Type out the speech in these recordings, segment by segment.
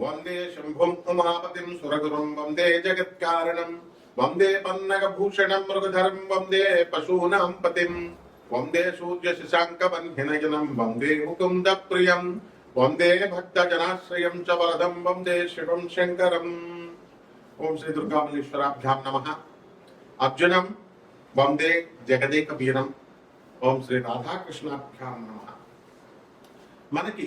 వందే శంభుం ఉమాపతిం సురగురుం వందే జగత్కారణం వందే పన్నగభూషణం మృగధరం వందే పశూనాం పతిం వందే సూర్య శశాంక బంధినయనం వందే ముకుంద ప్రియం వందే భక్త జనాశ్రయం చ వరదం వందే శివం శంకరం ఓం శ్రీ దుర్గామల్లేశ్వరాభ్యాం నమ అర్జునం వందే జగదేక వీరం ఓం శ్రీ రాధాకృష్ణాభ్యాం నమ మనకి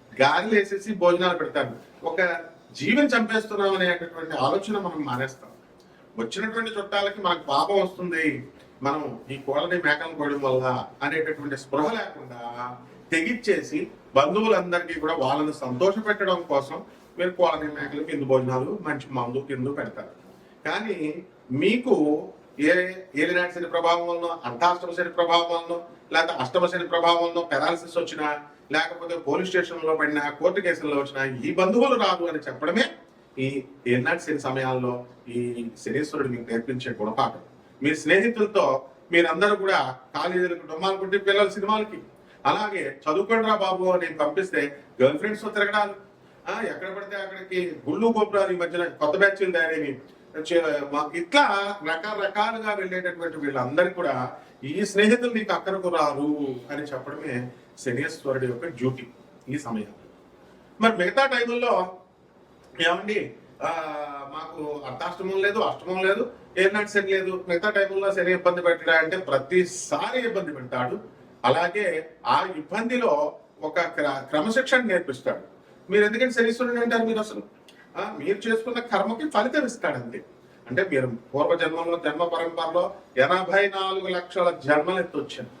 గాలిలు వేసేసి భోజనాలు పెడతారు. ఒక జీవిని చంపేస్తున్నాం అనేటటువంటి ఆలోచన మనం మానేస్తాం. వచ్చినటువంటి చుట్టాలకి మనకు పాపం వస్తుంది. మనం ఈ కోళ్ళని మేకలను కోయడం వల్ల అనేటటువంటి స్పృహ లేకుండా తెగిచ్చేసి బంధువులందరికీ కూడా వాళ్ళని సంతోష పెట్టడం కోసం మీరు కోళ్ళని మేకలు కింద భోజనాలు మంచి మందు కింద పెడతారు. కానీ మీకు ఏ ఏలినాటి శని ప్రభావం వలన అర్ధాష్టమ శని ప్రభావం వలన లేకపోతే అష్టమ శని ప్రభావం వలన పెరాలసిస్ వచ్చినా లేకపోతే పోలీస్ స్టేషన్లో పడిన పడినా కోర్టు కేసుల్లో వచ్చినా ఈ బంధువులు రాదు అని చెప్పడమే ఈ ఎన్నాటి శని సమయాల్లో ఈ శనీశ్వరుడు మీకు నేర్పించే గుణపాఠం. మీ స్నేహితులతో మీరందరూ కూడా కాలేజీలకు డొమ్మాలు కొట్టి పిల్లల సినిమాలకి. అలాగే చదువుకోండిరా బాబు అని పంపిస్తే గర్ల్ ఫ్రెండ్స్తో తిరగడాలు ఎక్కడ పడితే అక్కడికి గుళ్ళు గోపురాలు ఈ మధ్యన కొత్త బ్యాచ్లు తయారైనవి ఇట్లా రకరకాలుగా వెళ్ళేటటువంటి వీళ్ళందరికీ కూడా ఈ స్నేహితులు నీకు అక్కడకు రారు అని చెప్పడమే శనీశ్వరుడి యొక్క డ్యూటీ ఈ సమయంలో. మరి మిగతా టైముల్లో ఏమండి? మాకు అర్ధాష్టమం లేదు అష్టమం లేదు ఏనాటి శని లేదు. మిగతా టైముల్లో శని ఇబ్బంది పెట్టడా అంటే ప్రతిసారి ఇబ్బంది పెడతాడు. అలాగే ఆ ఇబ్బందిలో ఒక క్ర- క్రమశిక్షణ నేర్పిస్తాడు. మీరు ఎందుకంటే శనీశ్వరుడు అంటారు మీరు అసలు? మీరు చేసుకున్న కర్మకి ఫలితం ఇస్తాడండి అంటే మీరు పూర్వ జన్మంలో జన్మ పరంపరలో ఎనభై నాలుగు లక్షల జన్మలు ఎత్తొచ్చారు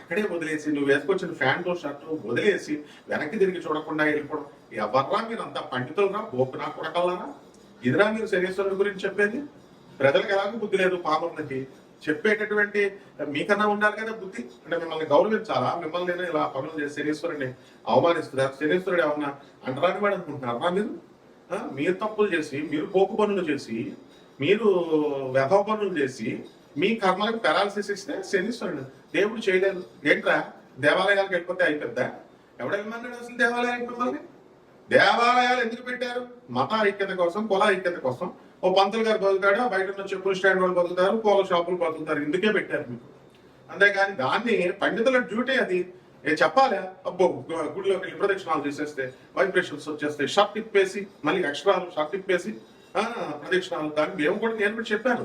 అక్కడే వదిలేసి నువ్వు వేసుకొచ్చిన ఫ్యాంట్ షర్ట్ వదిలేసి వెనక్కి తిరిగి చూడకుండా వెళ్ళిపోవడం. ఎవర్రా మీరు అంత పండితులరా గోపునా కొడకల్లారా? ఇదిరా మీరు శరీశ్వరుడు గురించి చెప్పేది? ప్రజలకు ఎలాగో బుద్ధి లేదు పాములకి. చెప్పేటటువంటి మీకన్నా ఉండాలి కదా బుద్ధి? అంటే మిమ్మల్ని గౌరవించాలా? మిమ్మల్ని నేను ఇలా పనులు చేసి శనీశ్వరుడిని అవమానిస్తుందా? శనీశ్వరుడు ఏమన్నా అంటరాని వాడు అనుకుంటున్నారా మీరు? మీరు తప్పులు చేసి మీరు పోకు పనులు చేసి మీరు వ్యభవ పనులు చేసి మీ కర్మలకు పెరాలసిస్ ఇస్తే శనీశ్వరుడు. దేవుడు చేయలేదు ఏంట్రా? దేవాలయాలకు వెళ్ళిపోతే అయిపోద్దా? ఎవడు అసలు దేవాలయానికి మిమ్మల్ని? దేవాలయాలు ఎందుకు పెట్టారు? మత ఐక్యత కోసం కుల ఐక్యత కోసం. ఓ పంతులు గారు బతుకుతాడు బయట ఉన్న చెప్పులు స్టాండ్ వాళ్ళు బతుకుతారు పూల షాపులు బతుకుతారు. ఇందుకే పెట్టారు మీకు. అంతేగాని దాన్ని పండితుల డ్యూటీ అది. చెప్పాలి? అబ్బో గుడిలోకి వెళ్ళి ప్రదక్షిణాలు చేసేస్తే వైబ్రేషన్స్ వచ్చేస్తే షర్ట్ తిప్పేసి మళ్ళీ ఎక్స్ట్రా షర్ట్ తిప్పేసి ఆ, ప్రదక్షిణాలు దాన్ని మేము కూడా నేను కూడా చెప్పాను.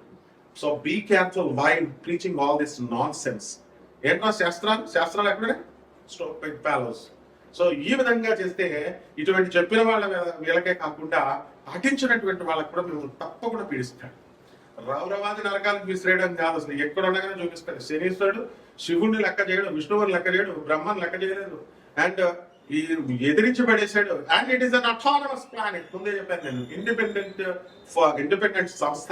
so be careful why preaching all this nonsense శాస్త్రాలు? శాస్త్రాలు ఎక్కడే స్టోపెడ్ ప్యాలోస్ సో ఈ విధంగా చేస్తే ఇటువంటి చెప్పిన వాళ్ళ వీళ్ళకే కాకుండా పాటించినటువంటి వాళ్ళకి కూడా మేము తప్పకుండా పీడిస్తాడు రౌరవాది నరకాలకు విసిరేయడం కాదు అసలు. ఎక్కడ ఉండగానే చూపిస్తాడు. శనీశ్వరుడు శివుణ్ణి లెక్క చేయడు విష్ణువుని లెక్క చేయడు బ్రహ్మని లెక్క చేయలేదు. అండ్ ఈ ఎదిరించి పడేశాడు and it is an autonomous planet ముందే చెప్పాను నేను. ఇండిపెండెంట్ ఇండిపెండెంట్ సంస్థ.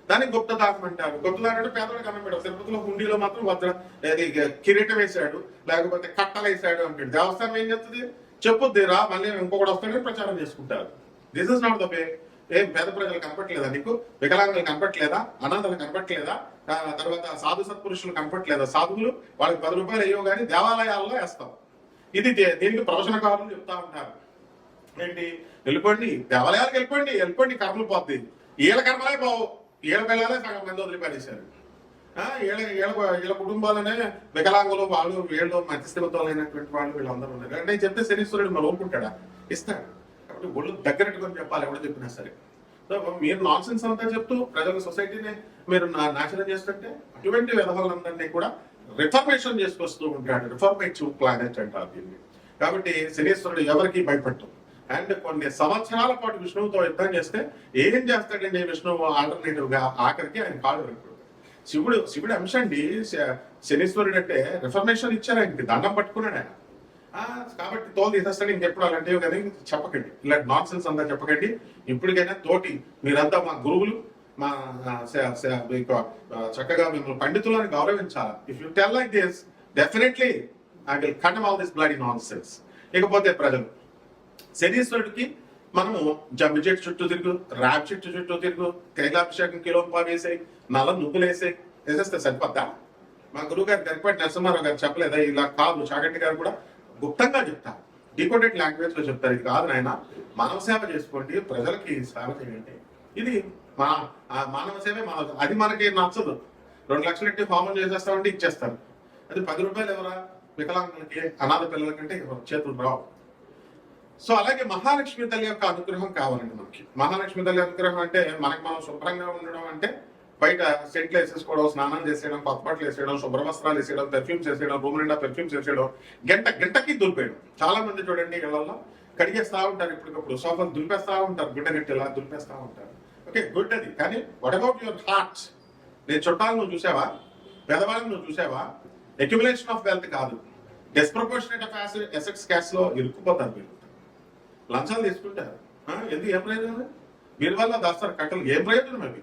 దానికి గుప్త దానం అంటారు. గుప్త దానం అంటే పేదవాడికి అన్నం పెట్టారు తిరుపతిలో హుండీలో మాత్రం వజ్ర అది కిరీటం వేశాడు లేకపోతే కట్టలు వేసాడు అంటాడు. దేవస్థానం ఏం చేస్తుంది చెప్పుద్ది రా మళ్ళీ ఇంకొకటి వస్తాడని ప్రచారం చేసుకుంటారు. This is not the way ఏం పేద ప్రజలు కనపట్లేదా నీకు? వికలాంగులు కనపట్లేదా అనాథలు కనపట్లేదా తర్వాత సాధు సత్పురుషులు కనపట్లేదా సాధువులు వాళ్ళకి పది రూపాయలు అయ్యో కానీ దేవాలయాల్లో వేస్తాం ఇది దే- దీనికి ప్రవచనకారులు చెప్తా ఉంటారు. ఏంటి? వెళ్ళిపోండి. దేవాలయాలకు వెళ్ళిపోండి. వెళ్ళిపోండి. కర్మలు పోద్ది. వీళ్ళ కర్మలే పోవు. ఏడు పిల్లలే సగం మంది వదిలిపారేశారు ఆ, ఈళ్ళ వీళ్ళ కుటుంబాలనే వికలాంగులు వాళ్ళు వీళ్ళు మధ్యస్థితులైనటువంటి వాళ్ళు వీళ్ళందరూ ఉన్నారు. అంటే చెప్తే శనీశ్వరుడు మనం ఒప్పుకుంటాడా? ఇస్తాడు. కాబట్టి ఒళ్ళు దగ్గరట్టుకొని చెప్పాలి ఎవడో చెప్పినా సరే. సో మీరు నాన్ సెన్స్ అంతా చెప్తూ ప్రజల సొసైటీని మీరు నా- నాశనం చేస్తుంటే అటువంటి విధవలందరినీ కూడా రిఫర్మేషన్ చేసుకొస్తూ ఉంటాడు. రిఫర్మేటివ్ ప్లానెట్ అంటారు దీన్ని. కాబట్టి శనీశ్వరుడు ఎవరికి భయపడటం అండ్ కొన్ని సంవత్సరాల పాటు విష్ణువుతో యుద్ధం చేస్తే ఏం చేస్తాడండి విష్ణువు ఆల్టర్నేటివ్గా ఆఖరికి ఆయన కాడు విరగొడతాడు. శివుడు శివుడు అంశ అండి శ- శనీశ్వరుడు అంటే రిఫర్మేషన్ ఇచ్చారు ఆయనకి దండం పట్టుకున్నాడు ఆయన. కాబట్టి తోలు తీసేస్తాడు ఇంకెప్పుడు అలాంటివి కదా చెప్పకండి. ఇలాంటి నాన్ సెన్స్ అంతా చెప్పకండి. ఇప్పటికైనా తోటి మీరంతా మా గురువులు మా చక్కగా మిమ్మల్ని పండితులను గౌరవించాలి. If you tell like this definitely I will cut all this bloody nonsense ఇకపోతే ప్రజలు శనీశ్వరుడికి మనము జమ్మి చెట్టు చుట్టూ తిరుగు ర్యాబ్ చెట్టు చుట్టూ తిరుగు కైలాభిషేకం కిలో వేసే నల్ల నువ్వులేసే వేసేస్తే సరిపోద్దా? మా గురువు గారు గరిపాటి నరసింహారావు గారు చెప్పలేదా? ఇలా కాదు చాగంటి గారు కూడా గుప్తంగా చెప్తారు. డీకోడెడ్ లాంగ్వేజ్లో చెప్తారు. ఇది కాదు నాయన మానవ సేవ చేసుకోండి ప్రజలకి సేవ చేయండి. ఇది మా మానవ సేవే మానవ అది మనకి నచ్చదు. రెండు లక్షలు ఎట్టి ఫార్మల్ చేసేస్తామంటే ఇచ్చేస్తారు. అది పది రూపాయలు ఎవరా? వికలాంగులకి అనాథ పిల్లలకంటే కంటే చేతులు రావు. సో అలాగే మహాలక్ష్మి తల్లి యొక్క అనుగ్రహం కావాలండి మనకి. మహాలక్ష్మి తల్లి అనుగ్రహం అంటే మనకి మనం శుభ్రంగా ఉండడం అంటే బయట సెంట్లు వేసేసుకోవడం స్నానం చేసేయడం కొత్త బట్టలు వేసేయడం శుభ్ర వస్త్రాలు వేసేయడం పెర్ఫ్యూమ్స్ వేసేయడం రూమ్ నిండా పెర్ఫ్యూమ్స్ వేసేయడం గంట గంటకి దులిపేయడం. చాలా మంది చూడండి ఇళ్ళలో కడిగేస్తా ఉంటారు ఇప్పటికప్పుడు. సోఫాలు దులిపేస్తా ఉంటారు గుడ్డ గట్టిలా దులిపేస్తా ఉంటారు. ఓకే గుడ్ అది. కానీ వాట్ అబౌట్ యువర్ హార్ట్ నేను చుట్టాలు నువ్వు చూసావా? పెదవాళ్ళని నువ్వు చూసావా? అక్యుములేషన్ ఆఫ్ వెల్త్ కాదు. డెస్ప్రపోర్షనేట్ ఆఫ్ ఎసెట్స్ క్యాష్లో ఇరుక్కుపోతారు మీరు. లంచాలు తీసుకుంటారు. ఎందుకు ఏం ప్రయోజనం మీరు వల్ల దాస్తారు కట్టలు ఏం ప్రయోజనం అవి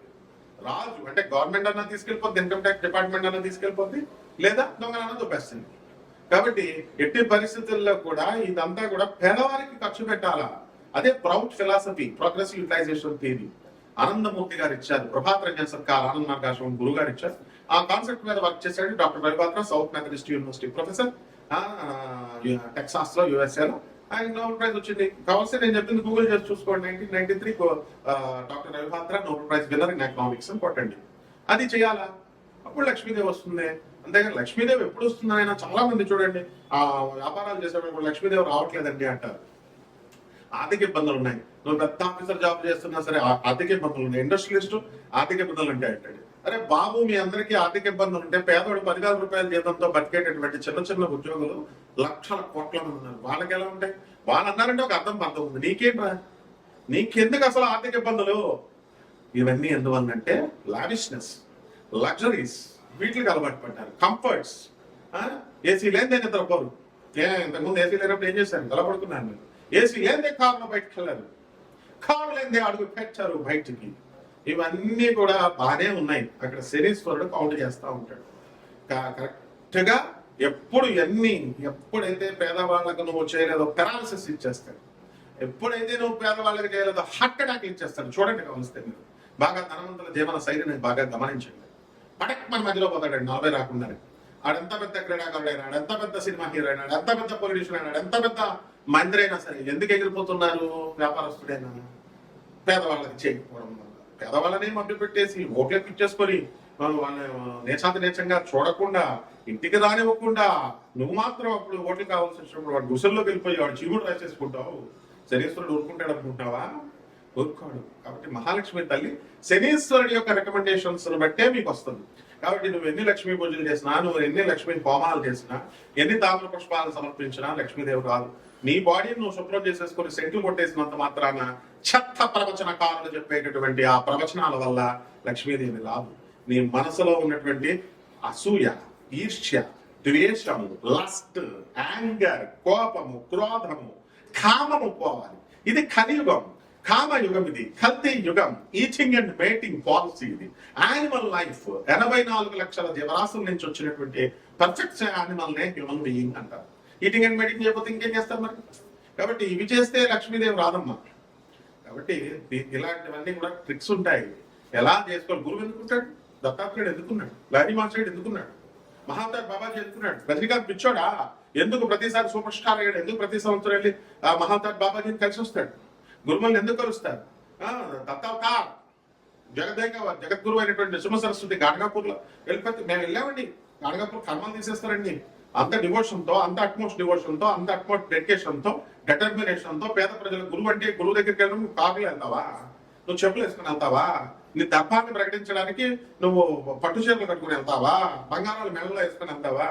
రాజు అంటే గవర్నమెంట్ అన్నా తీసుకెళ్ళిపోద్ది ఇన్కమ్ ట్యాక్స్ డిపార్ట్మెంట్ అన్నా తీసుకెళ్ళిపోద్ది లేదా దొంగలన్నా దొబ్బేస్తుంది. కాబట్టి ఎట్టి పరిస్థితుల్లో కూడా ఇదంతా కూడా పేదవారికి ఖర్చు పెట్టాలా? అదే PROUT philosophy progressive utilization theory Anandamurti గారు ఇచ్చారు ప్రభాత్ రంజన్ సర్కార్ ఆనంద్ మార్గాశ్రమం గురువు గారు ఇచ్చారు. ఆ కాన్సెప్ట్ మీద వర్క్ చేశాడు doctor Ravi Batra South Methodist university professor టెక్సాస్లో USA లో. ఆయన నోబెల్ ప్రైజ్ వచ్చింది. కావాల్సి నేను చెప్పింది గూగుల్ చేసి చూసుకోండి. Nineteen ninety three doctor Ravi Batra Nobel prize winner in economics అని కొట్టండి అది చేయాలా? అప్పుడు లక్ష్మీదేవి వస్తుంది. అంతేగాని లక్ష్మీదేవి ఎప్పుడు వస్తుంది ఆయన చాలా మంది చూడండి. ఆ వ్యాపారాలు చేసేటప్పుడు లక్ష్మీదేవి రావట్లేదండి అంటారు. ఆర్థిక ఇబ్బందులు ఉన్నాయి. నువ్వు పెద్ద ఆఫీసర్ జాబ్ చేస్తున్నా సరే ఆర్థిక ఇబ్బందులు ఉన్నాయి. ఇండస్ట్రియలిస్ట్ ఆర్థిక ఇబ్బందులు ఉంటాయి అంటాడు అరే బాబు మీ అందరికీ ఆర్థిక ఇబ్బందులు ఉంటే పేదవాడు పదివేల రూపాయల జీతంతో బతికేటటువంటి చిన్న చిన్న ఉద్యోగులు లక్షల కోట్ల మంది ఉన్నారు. వాళ్ళకి ఎలా ఉంటాయి? వాళ్ళు అన్నారంటే ఒక అర్థం పర్థం ఉంది. నీకేంట్రా? నీకెందుకు అసలు ఆర్థిక ఇబ్బందులు? ఇవన్నీ ఎందువల్లంటే లావిష్నెస్ లగ్జరీస్ వీటికి అలవాటు పడ్డారు. కంఫర్ట్స్ ఏసీ లేనిదే నిద్రపోరు. ఏ ఇంతకుముందు ఏసీ లేనప్పుడు ఏం చేశాను? నిలబడుకున్నాను ఏసీ లేనిదే కారులో బయటకు వెళ్ళారు కారు లేనిదే అడుగు పెట్టారు బయటికి. ఇవన్నీ కూడా బాగానే ఉన్నాయి. అక్కడ శనీశ్వరుడు కౌంట్ చేస్తూ ఉంటాడు. కరెక్ట్గా ఎప్పుడు ఎన్ని ఎప్పుడైతే పేదవాళ్ళకు నువ్వు చేయలేదో పెరాలసిస్ ఇచ్చేస్తాడు. ఎప్పుడైతే నువ్వు పేదవాళ్ళకి చేయలేదో హార్ట్ అటాక్ ఇచ్చేస్తాడు. చూడండి గమనిస్తే మీరు. బాగా ధనవంతుల జీవన శైలిని బాగా గమనించండి. పటక్ మన మధ్యలో పోతాడు నలభై రాకుండా ఆడెంత పెద్ద క్రీడాకారుడు అయినాడు ఎంత పెద్ద సినిమా హీరో అయినాడు ఎంత పెద్ద పొలిటీషియన్ అయినాడు ఎంత పెద్ద మంత్రి అయినా సరే ఎందుకు ఎగిరిపోతున్నారు వ్యాపారస్తుడైనా? పేదవాళ్ళకి చేయకపోవడం వల్ల. పేదవాళ్ళనే మభ్య పెట్టేసి ఓట్లకు ఇచ్చేసుకొని మనం వాళ్ళని నేచాంత నేచంగా చూడకుండా ఇంటికి రానివ్వకుండా నువ్వు మాత్రం అప్పుడు ఓట్లు కావాల్సి వచ్చినప్పుడు వాడు గుసల్లోకి వెళ్ళిపోయి వాడు చీముడు రాసేసుకుంటావు. శనీశ్వరుడు ఊరుకుంటాడు అనుకుంటావా? ఊరుకోడు. కాబట్టి మహాలక్ష్మి తల్లి శనీశ్వరుడి యొక్క రికమెండేషన్స్ బట్టే మీకు వస్తుంది. కాబట్టి నువ్వు ఎన్ని లక్ష్మీ పూజలు చేసినా నువ్వు ఎన్ని లక్ష్మీ హోమాలు చేసినా ఎన్ని తామర పుష్పాలు సమర్పించినా లక్ష్మీదేవి రాదు. నీ బాడీని నువ్వు శుభ్రం చేసేసుకుని సెంట్లు కొట్టేసినంత మాత్రాన చెత్త ప్రవచనకారులు చెప్పేటటువంటి ఆ ప్రవచనాల వల్ల లక్ష్మీదేవి రాదు. నీ మనసులో ఉన్నటువంటి అసూయ ఈర్ష్య ద్వేషము లస్ట్ యాంగర్ కోపము క్రోధము కామము పోవాలి. ఇది కలియుగము కామ యుగం ఇది కల్తీ యుగం ఈటింగ్ అండ్ మేటింగ్ పాలసీ ఇది. యానిమల్ లైఫ్ ఎనభై నాలుగు లక్షల జీవరాశుల నుంచి వచ్చినటువంటి పర్ఫెక్ట్ యానిమల్ నే హ్యూమన్ బీయింగ్ అంటారు. ఈటింగ్ అండ్ మేటింగ్ చేయకపోతే ఇంకేం చేస్తారు మరి? కాబట్టి ఇవి చేస్తే లక్ష్మీదేవి రాదమ్మా. కాబట్టి ఇలాంటివన్నీ కూడా ట్రిక్స్ ఉంటాయి. ఎలా చేసుకోవాలి? గురువు ఎందుకుంటాడు? దత్తాత్రేయుడు ఎందుకున్నాడు? లారీ మాస్టర్డు ఎందుకున్నాడు? మహాంతర్ బాబాజీ ఎందుకున్నాడు? రజనీకాంత్ పిచ్చోడా? ఎందుకు ప్రతిసారి సూపర్ స్టార్ అయ్యాడు? ఎందుకు ప్రతి సంవత్సరం వెళ్ళి ఆ మహాంతర్ బాబాజీని కలిసి వస్తాడు? గురుమల్ని ఎందుకు కలుస్తారు? ఆ, దత్తావతార్ జగదేక జగద్గురు అయినటువంటి నృసింహ సరస్వతి గాణగాపూర్లో వెళ్ళిపోతే మేము వెళ్ళామండి. గాణగాపూర్ కర్మలు తీసేస్తారండి. అంత డివోషన్తో అంత అట్మోస్ట్ డివోషన్తో అంత అట్మోస్ట్ డెడికేషన్తో డెటర్మినేషన్తో పేద ప్రజల గురువు అంటే గురువు దగ్గరికి వెళ్ళడం నువ్వు కార్లు వెళ్తావా? నువ్వు చెప్పులు వేసుకుని వెళ్తావా? నీ దర్భాన్ని ప్రకటించడానికి నువ్వు పట్టు చీరలు కట్టుకుని వెళ్తావా? బంగారాలు మెడలో వేసుకుని వెళ్తావా?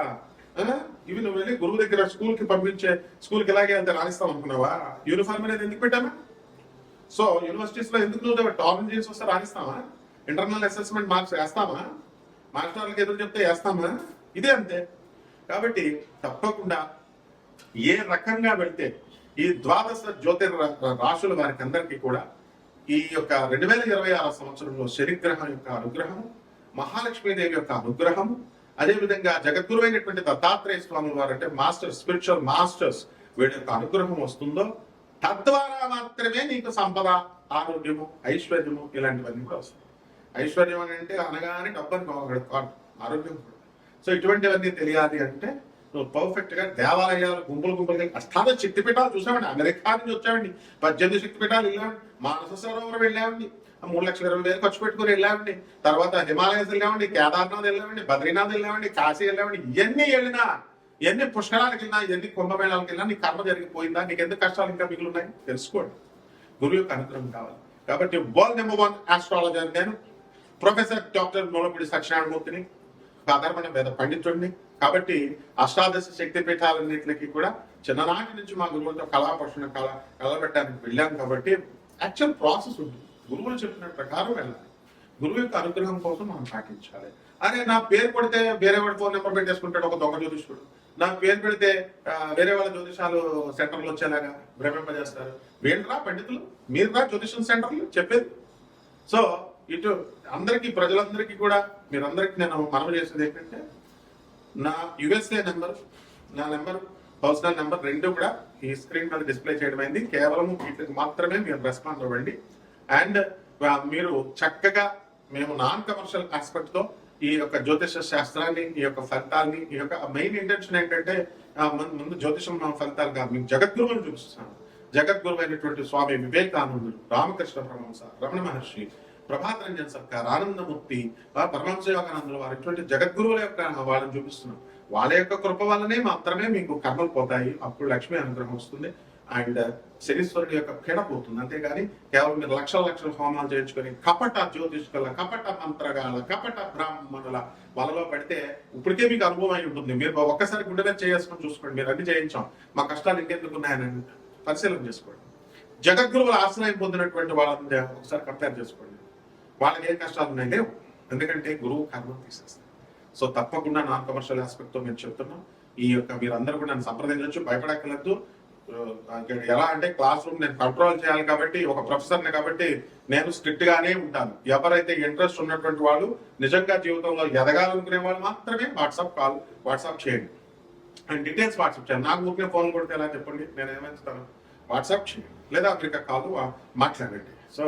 ఆ? ఇవి నువ్వు వెళ్ళి గురువు దగ్గర స్కూల్కి పంపించే స్కూల్కి ఇలాగే వెళ్తే రాణిస్తావు అనుకున్నావా యూనిఫామ్ అనేది ఎందుకు పెట్టామా? సో యూనివర్సిటీస్లో ఎందుకు నువ్వు టాప్ చేసి వస్తే రాణిస్తామా ఇంటర్నల్ అసెస్మెంట్ మార్క్స్ వేస్తామా మాస్టర్లకు ఎదురు చెప్తే వేస్తామా? ఇదే అంతే. కాబట్టి తప్పకుండా ఏ రకంగా వెళ్తే ఈ ద్వాదశ జ్యోతిర్ రాశుల వారికి అందరికీ కూడా ఈ యొక్క రెండు వేల ఇరవై ఆరు సంవత్సరంలో శనిగ్రహం యొక్క అనుగ్రహం మహాలక్ష్మీదేవి యొక్క అనుగ్రహం అదేవిధంగా జగద్గురు అయినటువంటి దత్తాత్రేయ స్వామి వారు అంటే మాస్టర్ స్పిరిచువల్ మాస్టర్స్ వీడి యొక్క అనుగ్రహం వస్తుందో తద్వారా మాత్రమే నీకు సంపద ఆరోగ్యము ఐశ్వర్యము ఇలాంటివన్నీ కూడా వస్తాయి. ఐశ్వర్యం అని అంటే అనగానే డబ్బుని కావాలి కాదు ఆరోగ్యం కూడా. సో ఇటువంటివన్నీ తెలియాలి అంటే నువ్వు పర్ఫెక్ట్గా దేవాలయాలు గుంపులు గుంపులుగా అష్టాద శక్తిపీఠాలు చూసామండి అమెరికా నుంచి వచ్చామండి పద్దెనిమిది శక్తిపీఠాలు వెళ్ళామండి మానస సరోవరం వెళ్ళామండి మూడు లక్షల ఇరవై వేలు ఖర్చు పెట్టుకుని వెళ్ళామండి తర్వాత హిమాలయస్ వెళ్ళామండి కేదార్నాథ్ వెళ్ళామండి బద్రీనాథ్ వెళ్ళామండి కాశీ వెళ్ళామండి ఇవన్నీ వెళ్ళినా ఎన్ని పుష్కరాలకు వెళ్ళినా ఎన్ని కుంభమేళాలకు వెళ్ళినా నీ కర్మ జరిగిపోయిందా? నీకు ఎందుకు కష్టాలు ఇంకా మిగులున్నాయి? తెలుసుకోండి. గురువు యొక్క అనుగ్రహం కావాలి. కాబట్టి వరల్డ్ నెంబర్ వన్ ఆస్ట్రాలజర్ నేను. ప్రొఫెసర్ డాక్టర్ మూలపూడి సత్యనారాయణమూర్తిని సాధారణ వేద పండితుడిని. కాబట్టి అష్టాదశ శక్తి పీఠాలన్నింటికి కూడా చిన్ననాటి నుంచి మా గురువులతో కళాపక్షణ కళ కలబెట్టడానికి వెళ్ళాం కాబట్టి యాక్చువల్ ప్రాసెస్ ఉంటుంది గురువులు చెప్పిన ప్రకారం వెళ్ళాలి. గురువు యొక్క అనుగ్రహం కోసం మనం పాటించాలి. అరే నా పేరు కొడితే వేరే వాడి ఫోన్ నెంబర్ పెట్టేసుకుంటాడు ఒక దొంగ జ్యోతిష్కుడు. నా పేరు పెడితే వేరే వాళ్ళ జ్యోతిషాలు సెంటర్లు వచ్చేలాగా భ్రమింపజేస్తారు. వీళ్ళరా పండితులు? మీరురా జ్యోతిషం సెంటర్లు? చెప్పేది. సో ఇటు అందరికీ ప్రజలందరికీ కూడా మీరందరికీ నేను మనవి చేసేది ఏంటంటే నా యుఎస్ఏ నెంబర్ నా నెంబర్ పర్సనల్ నెంబర్ రెండు కూడా ఈ స్క్రీన్ మీద డిస్ప్లే చేయడం అయింది. కేవలం వీటికి మాత్రమే మీరు రెస్పాండ్ అవ్వండి. అండ్ మీరు చక్కగా మేము నాన్ కమర్షియల్ ఆస్పెక్ట్తో ఈ యొక్క జ్యోతిష శాస్త్రాన్ని ఈ యొక్క ఫలితాన్ని ఈ యొక్క మెయిన్ ఇంటెన్షన్ ఏంటంటే ముందు- జ్యోతిషం ఫలితాలు కాదు మీకు జగద్గురువుని చూపిస్తున్నాను జగద్గురు అయినటువంటి స్వామి వివేకానందుడు రామకృష్ణ పరమహంస రమణ మహర్షి ప్రభాత్ రంజన్ సర్కార్ ఆనందమూర్తి పరమహంస యోగానందులు వారు ఇటువంటి జగద్గురువుల యొక్క వాళ్ళని చూపిస్తున్నాం. వాళ్ళ యొక్క కృప వల్లనే మాత్రమే మీకు కర్మలు పోతాయి. అప్పుడు లక్ష్మీ అనుగ్రహం వస్తుంది. అండ్ శనీశ్వరుడి యొక్క పీడ పోతుంది. అంతేగాని కేవలం మీరు లక్షల లక్షల హోమాలు చేయించుకొని కపట జ్యోతిష్కుల కపట మంత్రగాల కపట బ్రాహ్మణుల వలలో పడితే ఇప్పటికే మీకు అనుభవం అయి ఉంటుంది. మీరు ఒక్కసారి గుండె మీద చేసుకొని చూసుకోండి. మీరు అన్ని చేయించాం. మా కష్టాలు ఇంకెందుకు ఉన్నాయని పరిశీలన చేసుకోండి. జగద్గురువుల ఆశ్రయం పొందినటువంటి వాళ్ళని ఒకసారి కంపేర్ చేసుకోండి. వాళ్ళకి ఏ కష్టాలు ఉన్నాయి? లేవు. ఎందుకంటే గురువు కర్మ తీసేస్తారు సో తప్పకుండా నాన్ కమర్షియల్ ఆస్పెక్ట్తో మేము చెప్తున్నాం. ఈ యొక్క మీరందరూ కూడా నన్ను సంప్రదించవచ్చు. భయపడక్కర్లేదు. ఎలా అంటే క్లాస్ రూమ్ నేను కంట్రోల్ చేయాలి కాబట్టి ఒక ప్రొఫెసర్ని కాబట్టి నేను స్ట్రిక్ట్ గానే ఉంటాను. ఎవరైతే ఇంట్రెస్ట్ ఉన్నటువంటి వాళ్ళు నిజంగా జీవితంలో ఎదగాలనుకునే వాళ్ళు మాత్రమే వాట్సాప్ కాల్ వాట్సాప్ చేయండి. అండ్ డీటెయిల్స్ వాట్సాప్ చేయండి. నాకు ఊరికే ఫోన్ కొడితే ఎలా చెప్పండి? నేను ఏమైస్తాను వాట్సాప్ చేయండి. లేదా అమెరికా కాల్ మాట్లాడండి. సో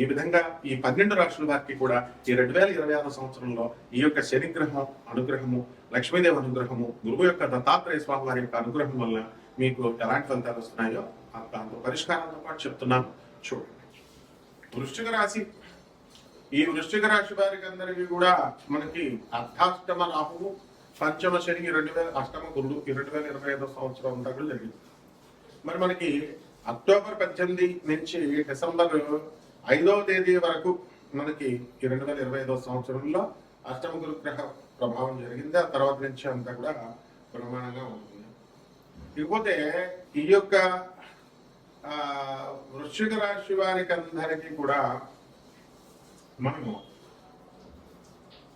ఈ విధంగా ఈ పన్నెండు రాష్ట్రాల వారికి కూడా ఈ రెండు వేల ఇరవై ఆరు సంవత్సరంలో ఈ యొక్క శనిగ్రహం అనుగ్రహము లక్ష్మీదేవి అనుగ్రహము గురువు యొక్క దత్తాత్రేయ స్వామి వారి యొక్క అనుగ్రహం వల్ల మీకు ఎలాంటి ఫలితాలు వస్తున్నాయో దాంతో పరిష్కారంతో పాటు చెప్తున్నాను. చూడండి. వృశ్చిక రాశి. ఈ వృశ్చిక రాశి వారికి అందరికీ కూడా మనకి అర్ధాష్టమ రాహువు పంచమ శని రెండు వేల అష్టమ గురుడు రెండు వేల ఇరవై ఐదో సంవత్సరం అంతా జరిగింది. మరి మనకి అక్టోబర్ పద్దెనిమిది నుంచి డిసెంబర్ ఐదవ తేదీ వరకు మనకి ఈ రెండు వేల ఇరవై ఐదో సంవత్సరంలో అష్టమ గురుగ్రహ ప్రభావం జరిగింది. ఆ తర్వాత నుంచి అంతా కూడా ప్రమాణంగా ఉంది. ఇకపోతే ఈ యొక్క వృశ్చిక రాశి వారికి అందరికీ కూడా మనము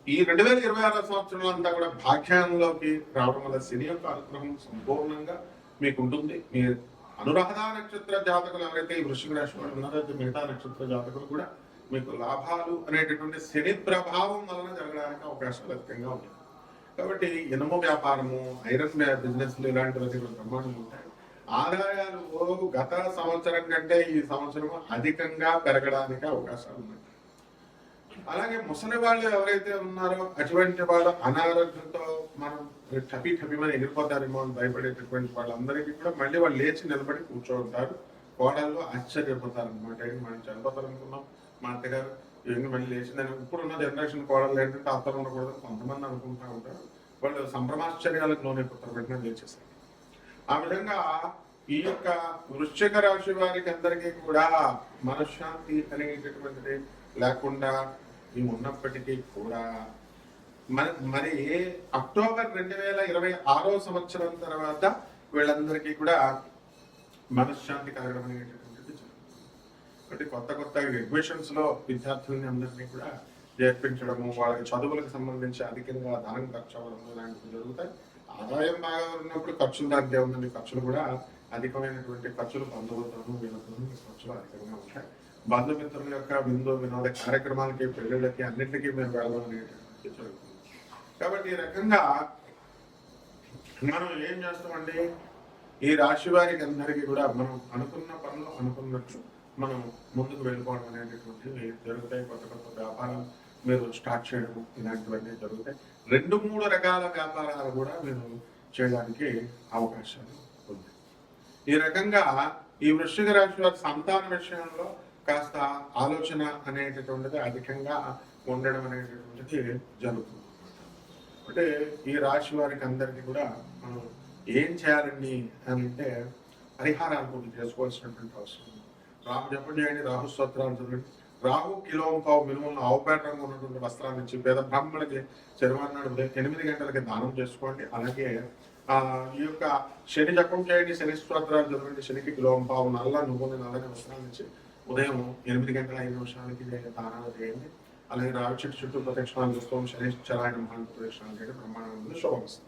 ఈ రెండు వేల ఇరవై ఆరో సంవత్సరంలో అంతా కూడా భాగ్యంలోకి రావడం వల్ల శని యొక్క అనుగ్రహం సంపూర్ణంగా మీకు ఉంటుంది మీ అనురాధ నక్షత్ర జాతకులు ఎవరైతే ఈ వృశ్చిక రాశి వారు ఉన్నారో మిగతా నక్షత్ర జాతకులు కూడా మీకు లాభాలు అనేటటువంటి శని ప్రభావం వలన జరగడానికి అవకాశాలు అధికంగా ఉంటాయి కాబట్టి ఇనుము వ్యాపారము ఐరన్ బిజినెస్ ఇలాంటివన్నీ కూడా బ్రహ్మాండంగా ఉంటాయి. ఆదాయాలు గత సంవత్సరం కంటే ఈ సంవత్సరం అధికంగా పెరగడానికి అవకాశాలు ఉన్నాయి. అలాగే ముసలి వాళ్ళు ఎవరైతే ఉన్నారో అటువంటి వాళ్ళు అనారోగ్యంతో మనం టపి టపిమని ఎగిరిపోతారేమో అని భయపడేటటువంటి వాళ్ళందరికీ కూడా మళ్ళీ వాళ్ళు లేచి నిలబడి కూర్చోంటారు కోడళ్ళు ఆశ్చర్యపోతారు అనమాట మనం చనిపోతారు అనుకున్నాం మా అత్తగారు లేచి మళ్ళీ లేచిందని ఇప్పుడున్న జనరేషన్ కోడలు ఏంటంటే అర్థం ఉండకూడదు కొంతమంది అనుకుంటా ఉంటారు. వాళ్ళు సంభ్రమాశ్చర్యాలకు లోనైపోతారు వెంటనే లేచేస్తారు. ఆ విధంగా ఈ యొక్క వృశ్చిక రాశి వారికి అందరికీ కూడా మనశ్శాంతి అనేటటువంటిది లేకుండా మేము ఉన్నప్పటికీ కూడా. మరి మరి అక్టోబర్ రెండు వేల ఇరవై ఆరో సంవత్సరం తర్వాత వీళ్ళందరికీ కూడా మనశ్శాంతి కలగడం అనేటటువంటి కాబట్టి కొత్త కొత్త ఎగ్జిబిషన్స్లో విద్యార్థులని అందరినీ కూడా చేర్పించడము వాళ్ళకి చదువులకు సంబంధించి అధికంగా ధనం ఖర్చు అవ్వడం లాంటివి జరుగుతాయి. ఆదాయం బాగా ఉన్నప్పుడు ఖర్చులు దాంట్లో ఉందండి. ఖర్చులు కూడా అధికమైనటువంటి ఖర్చులు బంధువులతోనూ వీళ్ళతోనూ ఖర్చులు అధికంగా ఉంటాయి. బంధుమిత్రుల యొక్క విందు వినోద కార్యక్రమాలకి పెళ్ళిళ్ళకి అన్నింటికీ మేము వెళ్ళడం జరుగుతుంది. కాబట్టి ఈ రకంగా మనం ఏం చేస్తామండి? ఈ రాశి వారికి అందరికీ కూడా మనం అనుకున్న పనులు అనుకున్నట్లు మనం ముందుకు వెళ్ళిపోవడం అనేటటువంటివి జరుగుతాయి. కొత్త కొత్త వ్యాపారం మీరు స్టార్ట్ చేయడం ఇలాంటివన్నీ జరుగుతాయి. రెండు మూడు రకాల వ్యాపారాలు కూడా మీరు చేయడానికి అవకాశాలు ఉంది. ఈ రకంగా ఈ వృశ్చిక రాశి వారి సంతాన విషయంలో కాస్త ఆలోచన అనేటటువంటిది అధికంగా ఉండడం అనేటటువంటిది జరుగుతుంది. అంటే ఈ రాశి వారికి అందరికీ కూడా మనం ఏం చేయాలండి అని అంటే పరిహారాలు కొన్ని చేసుకోవాల్సినటువంటి అవసరం ఉంది. రాహు జపం చేయండి రాహు స్తోత్రాలు చదవండి రాహు కిలో పావు ఆవుపేట రంగు ఉన్నటువంటి వస్త్రాలు ఇచ్చి పేద బ్రాహ్మణులకి శనివారం ఉదయం ఎనిమిది గంటలకి దానం చేసుకోండి. అలాగే ఈ యొక్క శని జపం చేయండి శని స్తోత్రాలు చదవండి శనికి కిలో పావు నల్ల నువ్వుని నల్లని వస్త్రాలు ఇచ్చి ఉదయం ఎనిమిది గంటల ఐదు నిమిషాలకి దానాలు చేయండి. అలాగే రావి చెట్టు చుట్టూ ప్రదక్షిణాలు చూస్తాం శని చరాయణ మహాన్ ప్రదక్షిణాలు చేయడం. బ్రహ్మాండం శుభమస్తుంది